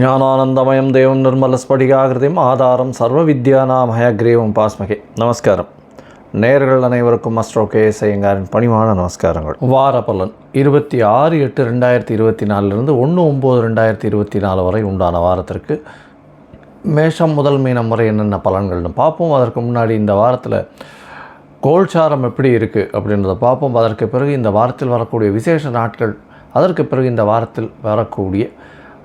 ஞானானந்தமயம் தேவம் நிர்மலஸ்படிகாகிருதியும் ஆதாரம் சர்வ வித்யானாம் ஹயக்ரீவம் பாஸ்மகே. நமஸ்காரம். நேர்கள் அனைவருக்கும் அஸ்ட்ரோ கே எஸ் ஐயங்காரின் பணிவான நமஸ்காரங்கள். வார பலன் இருபத்தி ஆறு எட்டு ரெண்டாயிரத்தி இருபத்தி நாலுலேருந்து ஒன்று ஒம்பது ரெண்டாயிரத்தி இருபத்தி நாலு வரை உண்டான வாரத்திற்கு மேஷம் முதல் மீனம் வரை என்னென்ன பலன்கள்னு பார்ப்போம். அதற்கு முன்னாடி இந்த வாரத்தில் கோல்சாரம் எப்படி இருக்குது அப்படின்றத பார்ப்போம். அதற்கு பிறகு இந்த வாரத்தில் வரக்கூடிய விசேஷ நாட்கள் அதற்கு பிறகு இந்த வாரத்தில் வரக்கூடிய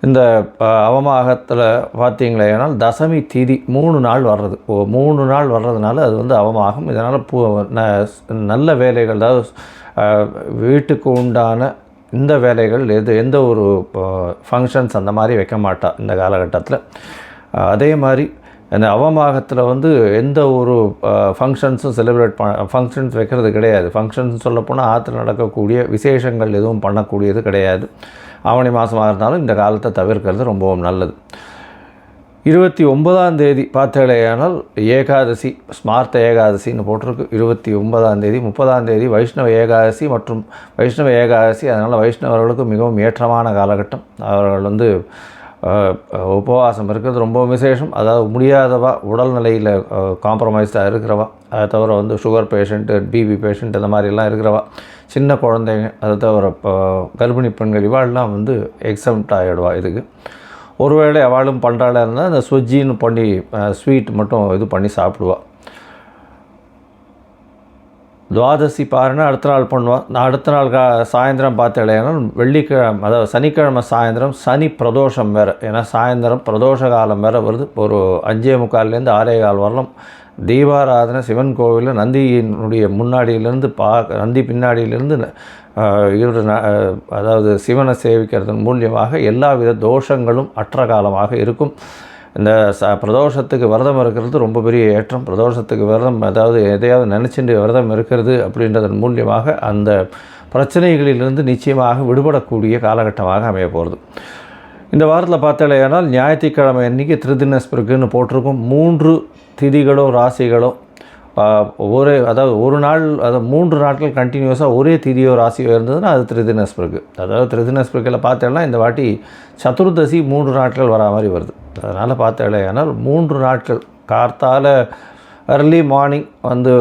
இந்த அவமாகத்தில் அவமாகத்தில் பார்த்தீங்களேனால் தசமி திதி மூணு நாள் வர்றது. மூணு நாள் வர்றதுனால அது வந்து அவமாகம். இதனால் பூ ந- நல்ல வேலைகள் அதாவது வீட்டுக்கு உண்டான இந்த வேலைகள் எது எந்த ஒரு ஃபங்க்ஷன்ஸ் அந்த மாதிரி வைக்க மாட்டா இந்த காலகட்டத்தில். அதே மாதிரி அந்த அவமாகத்தில் வந்து எந்த ஒரு ஃபங்க்ஷன்ஸும் செலிப்ரேட் பண்ண ஃபங்க்ஷன்ஸ் வைக்கிறது கிடையாது. ஃபங்க்ஷன்ஸ் சொல்லப்போனால் ஆற்றுல நடக்கக்கூடிய விசேஷங்கள் எதுவும் பண்ணக்கூடியது கிடையாது. ஆவணி மாதமாக இருந்தாலும் இந்த காலத்தை தவிர்க்கிறது ரொம்பவும் நல்லது. இருபத்தி ஒன்பதாம் தேதி பார்த்தேடையானால் ஏகாதசி ஸ்மார்த்த ஏகாதசின்னு போட்டிருக்கு. இருபத்தி ஒன்பதாம் தேதி முப்பதாம் தேதி வைஷ்ணவ ஏகாதசி மற்றும் வைஷ்ணவ ஏகாதசி. அதனால் வைஷ்ணவர்களுக்கு மிகவும் ஏற்றமான காலகட்டம். அவர்கள் வந்து உபவாசம் இருக்கிறது ரொம்ப விசேஷம். அதாவது முடியாதவா உடல்நிலையில் காம்ப்ரமைஸ்டாக இருக்கிறவா அதை தவிர வந்து சுகர் பேஷண்ட்டு பிபி பேஷண்ட் இந்த மாதிரிலாம் இருக்கிறவா சின்ன குழந்தைங்க அதை தவிர இப்போ கர்ப்பிணி பெண்கள் இவாள்லாம் வந்து எக்ஸம்ட் ஆகிடுவா இதுக்கு. ஒருவேளை அவளும் பண்ணுறாளா இருந்தால் அந்த ஸ்வஜ்ஜின்னு பண்ணி ஸ்வீட் மட்டும் இது பண்ணி சாப்பிடுவா. துவாதசி பாருன்னா அடுத்த நாள் பண்ணுவோம். நான் அடுத்த நாள் கா சாயந்தரம் பார்த்தேன்னா வெள்ளிக்கிழமை அதாவது சனிக்கிழமை சாயந்தரம் சனி பிரதோஷம் வேறு. ஏன்னா சாயந்தரம் பிரதோஷ காலம் வேறு வருது. ஒரு அஞ்சே முக்கால்லேருந்து ஆறே கால் வரலாம். தீபாராதனை சிவன் கோவிலில் நந்தியினுடைய முன்னாடியிலேருந்து பா நந்தி பின்னாடியிலேருந்து இவர் அதாவது சிவனை சேவிக்கிறதன் மூலியமாக எல்லா வித தோஷங்களும் அற்ற காலமாக இருக்கும். இந்த ச பிரதோஷத்துக்கு விரதம் இருக்கிறது ரொம்ப பெரிய ஏற்றம். பிரதோஷத்துக்கு விரதம் அதாவது எதையாவது நினச்சிட்டு விரதம் இருக்கிறது அப்படின்றதன் மூலியமாக அந்த பிரச்சனைகளிலிருந்து நிச்சயமாக விடுபடக்கூடிய காலகட்டமாக அமைய போகிறது இந்த வாரத்தில் பார்த்தாலேயானால் ஞாயிற்றுக்கிழமை அன்றைக்கி திருதினஸ்பிருக்குன்னு போட்டிருக்கும். மூன்று திதிகளோ ராசிகளோ ஒரே அதாவது ஒரு நாள் அதாவது மூன்று நாட்கள் கண்டினியூஸாக ஒரே திதியோ ராசியோ இருந்ததுன்னா அது திருதினஸ்பிருக்கு அதாவது திருதினஸ்பிருக்கில் பார்த்தேன்னா இந்த வாட்டி சதுர்தசி மூன்று நாட்கள் வரா மாதிரி வருது. அதனால் பார்த்தாலேயானால் மூன்று நாட்கள் கார்த்தால் அர்லி மார்னிங் வந்து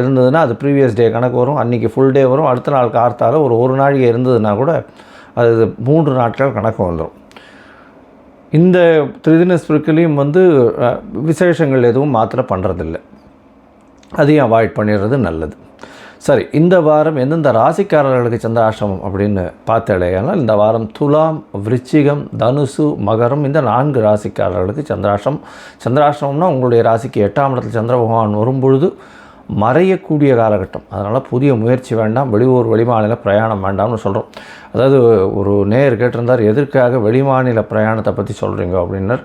இருந்ததுன்னா அது ப்ரீவியஸ் டே கணக்கு வரும் அன்றைக்கி ஃபுல் டே வரும் அடுத்த நாள் கார்த்தால ஒரு ஒரு நாளைக்கு இருந்ததுன்னா கூட அது மூன்று நாட்கள் கணக்கு வந்துடும் இந்த திரிதின ஸ்பிரிக்கிலையும் வந்து விசேஷங்கள் எதுவும் மாத்திரை பண்ணுறதில்ல அதையும் அவாய்ட் பண்ணிடுறது நல்லது. சரி இந்த வாரம் எந்தெந்த ராசிக்காரர்களுக்கு சந்திராஷ்டமம் அப்படின்னு பார்த்தேனால் இந்த வாரம் துலாம் விருச்சிகம் தனுசு மகரம் இந்த நான்கு ராசிக்காரர்களுக்கு சந்திராஷ்டம் சந்திராஷ்டமம்னா உங்களுடைய ராசிக்கு எட்டாம் இடத்துல சந்திர பகவான் வரும்பொழுது மறையக்கூடிய காலகட்டம். அதனால் புதிய முயற்சி வேண்டாம் வெளியூர் வெளிமாநில பிரயாணம் வேண்டாம்னு சொல்கிறோம் அதாவது ஒரு நேர் கேட்டிருந்தார் எதற்காக வெளிமாநில பிரயாணத்தை பற்றி சொல்கிறீங்க அப்படின்னர்.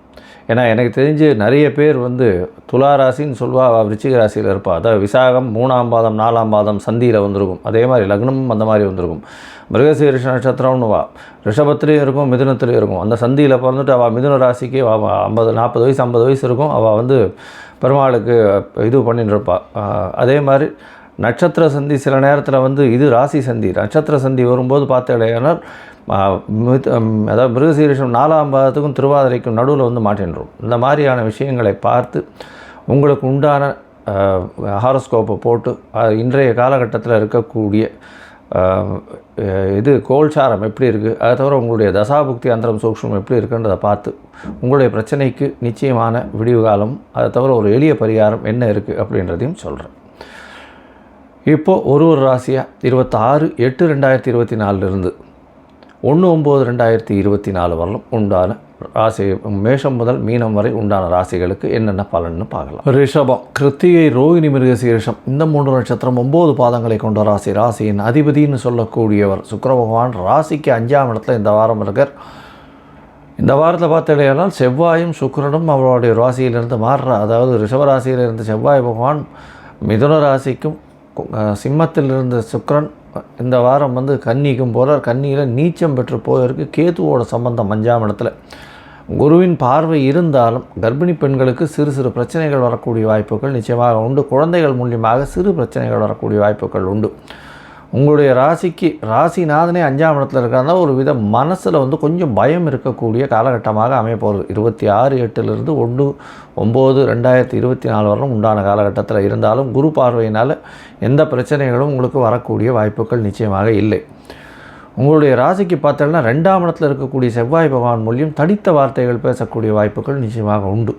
ஏன்னா எனக்கு தெரிஞ்சு நிறைய பேர் வந்து துலா ராசின்னு சொல்லுவா அவள் விருச்சிக ராசியில் இருப்பாள் அதாவது விசாகம் மூணாம் பாதம் நாலாம் பாதம் சந்தியில் வந்திருக்கும். அதே மாதிரி லக்னமும் அந்த மாதிரி வந்திருக்கும். மிருகசீரிஷ நட்சத்திரம்னு வா. ரிஷபத்துலேயும் இருக்கும் மிதுனத்துலேயும் இருக்கும். அந்த சந்தியில் பிறந்துட்டு அவள் மிதுன ராசிக்கு அவள் ஐம்பது நாற்பது வயசு ஐம்பது வயசு இருக்கும். அவள் வந்து பெருமாளுக்கு இது பண்ணிட்டு இருப்பாள் அதே மாதிரி நட்சத்திர சந்தி சில நேரத்தில் வந்து இது ராசி சந்தி. நட்சத்திர சந்தி வரும்போது பார்த்தேனால் அதாவது மிருகசீரிஷம் நாலாம் பாதத்துக்கும் திருவாதிரைக்கும் நடுவில் வந்து மாற்றின்றோம். இந்த மாதிரியான விஷயங்களை பார்த்து உங்களுக்கு உண்டான ஹாரோஸ்கோப்பை போட்டு இன்றைய காலகட்டத்தில் இருக்கக்கூடிய இது கோல்சாரம் எப்படி இருக்குது அதை தவிர உங்களுடைய தசாபுக்தி அந்தரம் சூக்ஷம் எப்படி இருக்குன்றதை பார்த்து உங்களுடைய பிரச்சனைக்கு நிச்சயமான விடிவு காலம் அதை தவிர ஒரு எளிய பரிகாரம் என்ன இருக்குது அப்படின்றதையும் சொல்கிறேன் இப்போது ஒரு ஒரு ராசியாக இருபத்தாறு எட்டு ரெண்டாயிரத்தி இருபத்தி நாலுலேருந்து ஒன்று ஒம்பது ரெண்டாயிரத்தி இருபத்தி நாலு வரலும் உண்டான ராசி மேஷம் முதல் மீனம் வரை உண்டான ராசிகளுக்கு என்னென்ன பலன்னு பார்க்கலாம். ரிஷபம் கிருத்திகை ரோகிணி மிருகசீரிஷம் இந்த மூன்று நட்சத்திரம் ஒம்பது பாதங்களை கொண்ட ராசி ராசியின் அதிபதின்னு சொல்லக்கூடியவர் சுக்கர பகவான் ராசிக்கு அஞ்சாம் இடத்துல இந்த வாரம் இருக்கார். இந்த வாரத்தில் பார்த்தீங்கன்னா செவ்வாயும் சுக்கரனும் அவருடைய ராசியிலிருந்து மாறுற அதாவது ரிஷப ராசியிலிருந்து செவ்வாய் பகவான் மிதுன ராசிக்கும் சிம்மத்தில் இருந்த சுக்கிரன் இந்த வாரம் வந்து கன்னிக்கும் போகிறார் கன்னியில் நீச்சம் பெற்று போயிருக்கு கேதுவோட சம்பந்தம் அஞ்சாம் இடத்துல. குருவின் பார்வை இருந்தாலும் கர்ப்பிணி பெண்களுக்கு சிறு சிறு பிரச்சனைகள் வரக்கூடிய வாய்ப்புகள் நிச்சயமாக உண்டு. குழந்தைகள் மூலியமாக சிறு பிரச்சனைகள் வரக்கூடிய வாய்ப்புகள் உண்டு. உங்களுடைய ராசிக்கு ராசிநாதனே அஞ்சாம் இடத்துல இருக்கிறதா ஒரு வித மனசில் வந்து கொஞ்சம் பயம் இருக்கக்கூடிய காலகட்டமாக அமைய போகிறது இருபத்தி ஆறு எட்டுலேருந்து ஒன்று ஒம்பது ரெண்டாயிரத்தி இருபத்தி நாலு வரலும் உண்டான காலகட்டத்தில் இருந்தாலும் குரு பார்வையினால் எந்த பிரச்சனைகளும் உங்களுக்கு வரக்கூடிய வாய்ப்புகள் நிச்சயமாக இல்லை. உங்களுடைய ராசிக்கு பார்த்தோம்னா ரெண்டாம் இடத்துல இருக்கக்கூடிய செவ்வாய் பகவான் மூலியம் தடித்த வார்த்தைகள் பேசக்கூடிய வாய்ப்புகள் நிச்சயமாக உண்டு.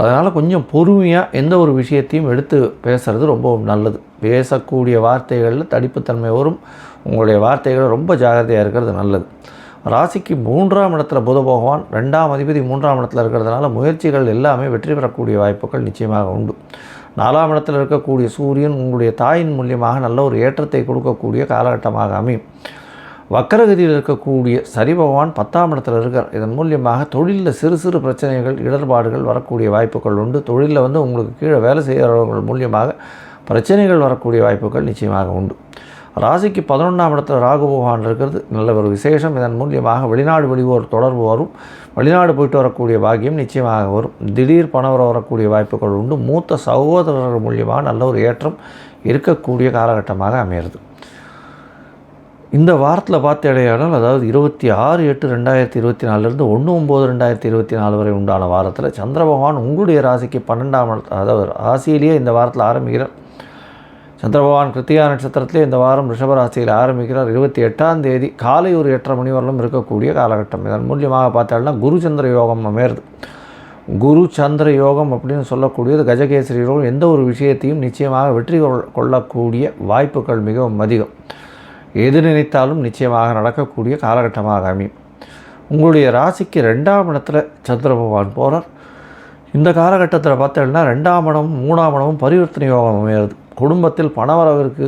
அதனால் கொஞ்சம் பொறுமையாக எந்த ஒரு விஷயத்தையும் எடுத்து பேசுகிறது ரொம்ப நல்லது. பேசக்கூடிய வார்த்தைகளில் தடிப்புத்தன்மை வரும். உங்களுடைய வார்த்தைகளை ரொம்ப ஜாகிரதையாக இருக்கிறது நல்லது. ராசிக்கு மூன்றாம் இடத்துல புத பகவான் ரெண்டாம் அதிபதி மூன்றாம் இடத்துல இருக்கிறதுனால முயற்சிகள் எல்லாமே வெற்றி பெறக்கூடிய வாய்ப்புகள் நிச்சயமாக உண்டு. நாலாம் இடத்துல இருக்கக்கூடிய சூரியன் உங்களுடைய தாயின் மூலியமாக நல்ல ஒரு ஏற்றத்தை கொடுக்கக்கூடிய காலகட்டமாக அமையும். வக்கரகதியில் இருக்கக்கூடிய சரி பகவான் பத்தாம் இடத்துல இருக்கார். இதன் மூலியமாக தொழிலில் சிறு சிறு பிரச்சனைகள் இடர்பாடுகள் வரக்கூடிய வாய்ப்புகள் உண்டு. தொழிலில் வந்து உங்களுக்கு கீழே வேலை செய்கிறவர்கள் மூலியமாக பிரச்சனைகள் வரக்கூடிய வாய்ப்புகள் நிச்சயமாக உண்டு. ராசிக்கு பதினொன்றாம் இடத்துல ராகு பகவான் இருக்கிறது. நல்ல ஒரு விசேஷம். இதன் மூலியமாக வெளிநாடு வெளிவோர் தொடர்பு வரும். வெளிநாடு போயிட்டு வரக்கூடிய பாக்கியம் நிச்சயமாக வரும். திடீர் பணம் வரக்கூடிய வாய்ப்புகள் உண்டு. மூத்த சகோதரர்கள் மூலியமாக நல்ல ஒரு ஏற்றம் இருக்கக்கூடிய காலகட்டமாக அமையிறது இந்த வாரத்தில் பார்த்த இடையானால் அதாவது இருபத்தி ஆறு எட்டு ரெண்டாயிரத்தி இருபத்தி நாலுலேருந்து ஒன்று ஒம்பது ரெண்டாயிரத்தி இருபத்தி நாலு வரை உண்டான வாரத்தில் சந்திர பகவான் உங்களுடைய ராசிக்கு பன்னெண்டாம் அதாவது ராசியிலேயே இந்த வாரத்தில் ஆரம்பிக்கிறார். சந்திர பகவான் கிருத்திகா நட்சத்திரத்திலே இந்த வாரம் ரிஷபராசியில் ஆரம்பிக்கிறார். இருபத்தி எட்டாம் தேதி காலை ஒரு எட்டரை மணி வரலும் இருக்கக்கூடிய காலகட்டம். இதன் மூலியமாக பார்த்தாலும் குரு சந்திர யோகம் அமையிறது. குரு சந்திர யோகம் அப்படின்னு சொல்லக்கூடியது கஜகேசரி யோகம் எந்த ஒரு விஷயத்தையும் நிச்சயமாக வெற்றி கொள்ளக்கூடிய வாய்ப்புகள் மிகவும் அதிகம். எது நினைத்தாலும் நிச்சயமாக நடக்கக்கூடிய காலகட்டமாக அமையும். உங்களுடைய ராசிக்கு ரெண்டாம் இடத்துல சந்திர பகவான் போகிறார் இந்த காலகட்டத்தில் பார்த்தீங்கன்னா ரெண்டாம் இடம் மூணாம் இடமும் பரிவர்த்தனை யோகம் அமையிறது குடும்பத்தில் பணவரவிற்கு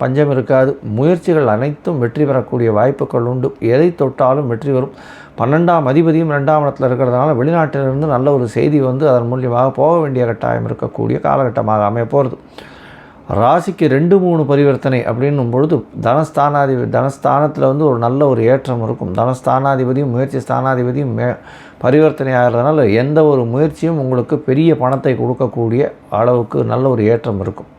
பஞ்சம் இருக்காது. முயற்சிகள் அனைத்தும் வெற்றி பெறக்கூடிய வாய்ப்புகள் உண்டு. எதை தொட்டாலும் வெற்றி வரும் பன்னெண்டாம் அதிபதியும் ரெண்டாம் இடத்துல இருக்கிறதுனால வெளிநாட்டிலிருந்து நல்ல ஒரு செய்தி வந்து அதன் மூலியமாக போக வேண்டிய கட்டாயம் இருக்கக்கூடிய காலகட்டமாக அமைய போகிறது ராசிக்கு ரெண்டு மூணு பரிவர்த்தனை அப்படின்னும் பொழுது தனஸ்தானாதிபதி தனஸ்தானத்தில் வந்து ஒரு நல்ல ஒரு ஏற்றம் இருக்கும். தனஸ்தானாதிபதியும் முயற்சி ஸ்தானாதிபதியும் மே பரிவர்த்தனை ஆகிறதுனால எந்த ஒரு முயற்சியும் உங்களுக்கு பெரிய பணத்தை கொடுக்கக்கூடிய அளவுக்கு நல்ல ஒரு ஏற்றம் இருக்கும்.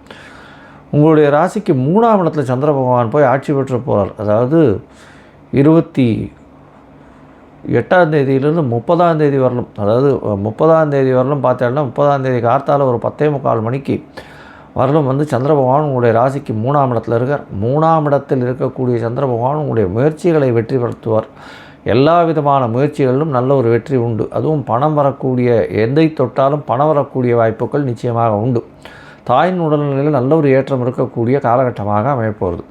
உங்களுடைய ராசிக்கு மூணாம் இடத்துல சந்திர பகவான் போய் ஆட்சி பெற்று போகிறார் அதாவது இருபத்தி எட்டாம் தேதியிலிருந்து முப்பதாம் தேதி வரலும் அதாவது முப்பதாம் தேதி வரலும் பார்த்தேன்னா முப்பதாம் தேதி கார்த்தால் ஒரு பத்தே முக்கால் மணிக்கு வரலும் வந்து சந்திர பகவான் உங்களுடைய ராசிக்கு மூணாம் இடத்துல இருக்கார். மூணாம் இடத்தில் இருக்கக்கூடிய சந்திர பகவான் உங்களுடைய முயற்சிகளை வெற்றிப்படுத்துவார் எல்லா விதமான முயற்சிகளிலும் நல்ல ஒரு வெற்றி உண்டு. அதுவும் பணம் வரக்கூடிய எந்தை தொட்டாலும் பணம் வரக்கூடிய வாய்ப்புகள் நிச்சயமாக உண்டு. தாயின் உடல்நிலையில் நல்ல ஒரு ஏற்றம் இருக்கக்கூடிய காலகட்டமாக அமையப்போகிறது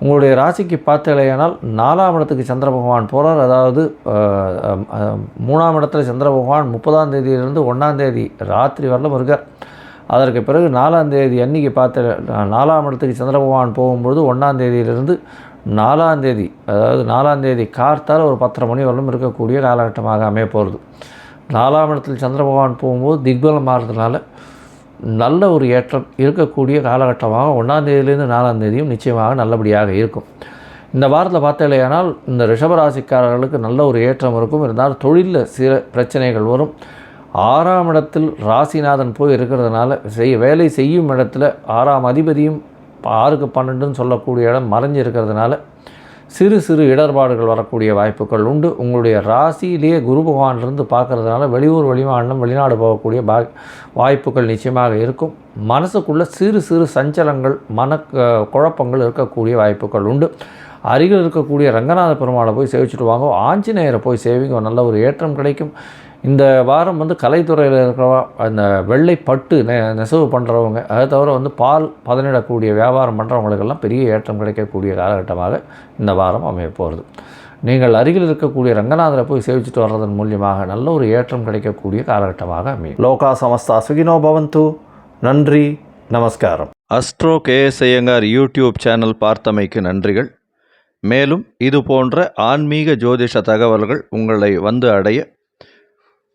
உங்களுடைய ராசிக்கு பார்த்தலையானால் நாலாம் இடத்துக்கு சந்திர பகவான் போகிறார் அதாவது மூணாம் இடத்துல சந்திர பகவான் முப்பதாம் தேதியிலிருந்து ஒன்றாம் தேதி ராத்திரி வரலும் இருக்கார். அதற்கு பிறகு நாலாம் தேதி அன்றைக்கி பார்த்த நாலாம் இடத்துக்கு சந்திர பகவான் போகும்பொழுது ஒன்றாம் தேதியிலிருந்து நாலாம் தேதி அதாவது நாலாம் தேதி கார்த்தால் ஒரு பத்தரை மணி வரலும் இருக்கக்கூடிய காலகட்டமாக அமைய போகிறது நாலாம் இடத்தில் சந்திர பகவான் போகும்போது திக்பலம் மாறுறதுனால நல்ல ஒரு ஏற்றம் இருக்கக்கூடிய காலகட்டமாக ஒன்றாம் தேதியிலேருந்து நாலாம் தேதியும் நிச்சயமாக நல்லபடியாக இருக்கும். இந்த வாரத்தில் பார்த்தலையானால் இந்த ரிஷபராசிக்காரர்களுக்கு நல்ல ஒரு ஏற்றம் இருக்கும். இருந்தால் தொழிலில் சில பிரச்சனைகள் வரும். ஆறாம் இடத்தில் ராசிநாதன் போய் இருக்கிறதுனால செய் வேலை செய்யும் இடத்துல ஆறாம் அதிபதியும் ஆறுக்கு பன்னெண்டுன்னு சொல்லக்கூடிய இடம் மறைஞ்சு இருக்கிறதுனால சிறு சிறு இடர்பாடுகள் வரக்கூடிய வாய்ப்புகள் உண்டு. உங்களுடைய ராசியிலேயே குரு பகவான்லேருந்து பார்க்குறதுனால வெளியூர் வெளிமாநிலம் வெளிநாடு போகக்கூடிய பா வாய்ப்புகள் நிச்சயமாக இருக்கும். மனசுக்குள்ளே சிறு சிறு சஞ்சலங்கள் மன குழப்பங்கள் இருக்கக்கூடிய வாய்ப்புகள் உண்டு. அருகில் இருக்கக்கூடிய ரங்கநாத பெருமாளை போய் சேவிச்சுட்டு வாங்க. ஆஞ்சநேயரை போய் சேவிங்க. நல்ல ஒரு ஏற்றம் கிடைக்கும். இந்த வாரம் வந்து கலைத்துறையில் இருக்கிறவா அந்த வெள்ளை பட்டு நெ நெசவு பண்ணுறவங்க அதை தவிர வந்து பால் பதனிடக்கூடிய வியாபாரம் பண்ணுறவங்களுக்கெல்லாம் பெரிய ஏற்றம் கிடைக்கக்கூடிய காலகட்டமாக இந்த வாரம் அமைய போகிறது நீங்கள் அருகில் இருக்கக்கூடிய ரங்கநாதரை போய் சேவிச்சுட்டு வர்றதன் மூலியமாக நல்ல ஒரு ஏற்றம் கிடைக்கக்கூடிய காலகட்டமாக அமையும். லோகா சமஸ்தா சுகினோ பவந்து. நன்றி நமஸ்காரம். Astro KS Iyengar YouTube channel பார்த்தமைக்கு நன்றிகள். மேலும் இது போன்ற ஆன்மீக ஜோதிஷ தகவல்கள் உங்களை வந்து அடைய